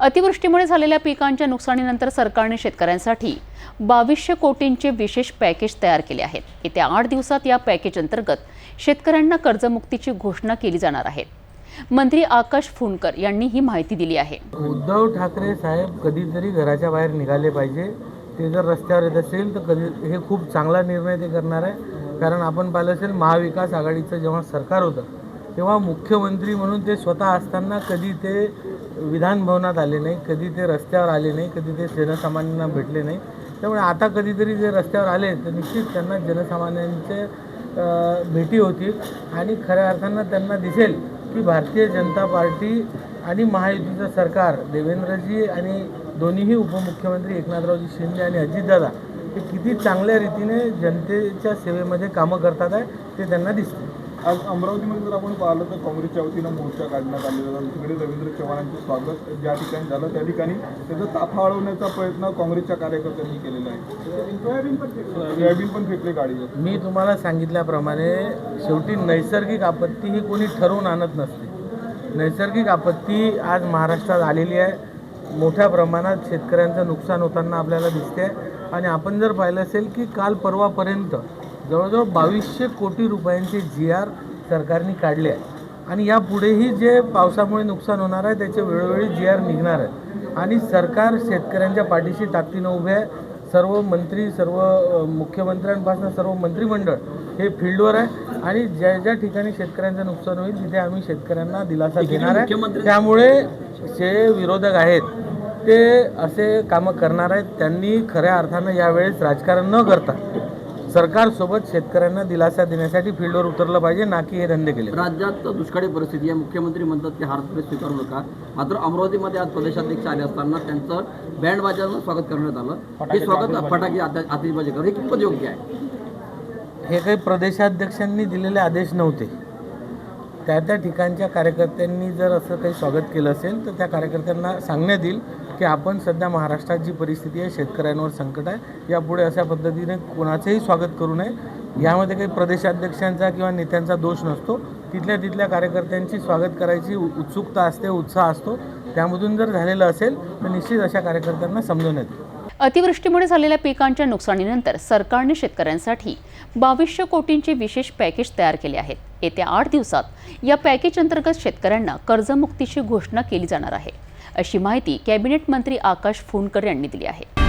अतिवृष्टीमुळे झालेल्या पिकांच्या नुकसानीनंतर सरकारने शेतकऱ्यांसाठी बावीसशे कोटींचे विशेष पॅकेज तयार केले आहेत. येत्या आठ दिवसात या पॅकेज अंतर्गत शेतकऱ्यांना कर्जमुक्तीची घोषणा केली जाणार आहे. मंत्री आकाश फुंडकर यांनी ही माहिती दिली आहे. उद्धव ठाकरे साहेब कधीतरी घराच्या बाहेर निघाले पाहिजे. ते जर रस्त्यावर येत असेल तर कधी हे खूप चांगला निर्णय ते करणार आहे. कारण आपण पाहिलं असेल महाविकास आघाडीचं जेव्हा सरकार होतं तेव्हा मुख्यमंत्री म्हणून ते स्वतः असताना कधी ते विधान भवनात आले नाही कधी ते रस्त्यावर आले नाही कधी ते जनसामान्यांना भेटले नाही. त्यामुळे आता कधीतरी जे रस्त्यावर आले तर निश्चित त्यांना जनसामान्यांचे भेटी होतील आणि खऱ्या अर्थानं त्यांना दिसेल की भारतीय जनता पार्टी आणि महायुतीचं सरकार देवेंद्रजी आणि दोन्हीही उपमुख्यमंत्री एकनाथरावजी शिंदे आणि अजितदादा हे किती चांगल्या रीतीने जनतेच्या सेवेमध्ये कामं करतात आहे ते त्यांना दिसते आज अमरावतीमध्ये जर आपण पाहिलं तर काँग्रेसच्या वतीनं मोर्चा काढण्यात आलेला होता तिकडे रवींद्र चव्हाणांचं स्वागत ज्या ठिकाणी झालं त्या ठिकाणी त्याचा ताफा अडवण्याचा प्रयत्न काँग्रेसच्या कार्यकर्त्यांनी केलेला आहे. सोयाबीन पण फेकले. गाडीवर. मी तुम्हाला सांगितल्याप्रमाणे शेवटी नैसर्गिक आपत्ती ही कोणी ठरवून आणत नसते. नैसर्गिक आपत्ती आज महाराष्ट्रात आलेली आहे. मोठ्या प्रमाणात शेतकऱ्यांचं नुकसान होताना आपल्याला दिसते आणि आपण जर पाहिलं असेल की काल परवापर्यंत जवळजवळ बावीसशे कोटी रुपयांचे जी आर सरकारने काढले आहे आणि यापुढेही जे पावसामुळे नुकसान होणार आहे त्याचे वेळोवेळी जी आर निघणार आहे आणि सरकार शेतकऱ्यांच्या पाठीशी ताकदीनं उभे आहे. सर्व मंत्री सर्व मुख्यमंत्र्यांपासून सर्व मंत्रिमंडळ हे फील्डवर आहे. आणि ज्या ज्या ठिकाणी शेतकऱ्यांचं नुकसान होईल तिथे आम्ही शेतकऱ्यांना दिलासा देणार आहे. त्यामुळे जे विरोधक आहेत ते असे कामं करणार आहेत. त्यांनी खऱ्या अर्थानं यावेळेस राजकारण न करता सरकारसोबत शेतकऱ्यांना दिलासा देण्यासाठी फील्डवर उतरलं पाहिजे ना की हे धंदे केले. राज्यात दुष्काळी परिस्थिती आहे. मुख्यमंत्री म्हणतात की हार्दपणे स्वीकारू नका. मात्र अमरावतीमध्ये आज प्रदेशाध्यक्ष आले असताना त्यांचं बँड वाजवून स्वागत करण्यात आलं. हे स्वागत फटाके आता- आतिषबाजी करणं हे कितपत योग्य आहे? हे काही प्रदेशाध्यक्षांनी दिलेले आदेश नव्हते. त्या त्या ठिकाणच्या कार्यकर्त्यांनी जर असं काही स्वागत केलं असेल तर त्या कार्यकर्त्यांना सांगण्यात येईल की आपण सध्या महाराष्ट्रात जी परिस्थिती आहे शेतकऱ्यांवर संकट आहे यापुढे अशा पद्धतीने कोणाचंही स्वागत करू नये. यामध्ये काही प्रदेशाध्यक्षांचा किंवा नेत्यांचा दोष नसतो. तिथल्या तिथल्या कार्यकर्त्यांची स्वागत करायची उत्सुकता असते उत्साह असतो. त्यामधून जर झालेलं असेल तर निश्चित अशा कार्यकर्त्यांना समजवण्यात येईल. अतिवृष्टीमुळे झालेल्या पिकांच्या नुकसानीनंतर सरकारने शेतकऱ्यांसाठी बावीसशे कोटींचे विशेष पॅकेज तयार केले आहेत येत्या आठ दिवसात या पॅकेज अंतर्गत शेतकऱ्यांना कर्जमुक्तीची घोषणा केली जाणार आहे. अशी माहिती कॅबिनेट मंत्री आकाश फुंडकर यांनी दिली आहे.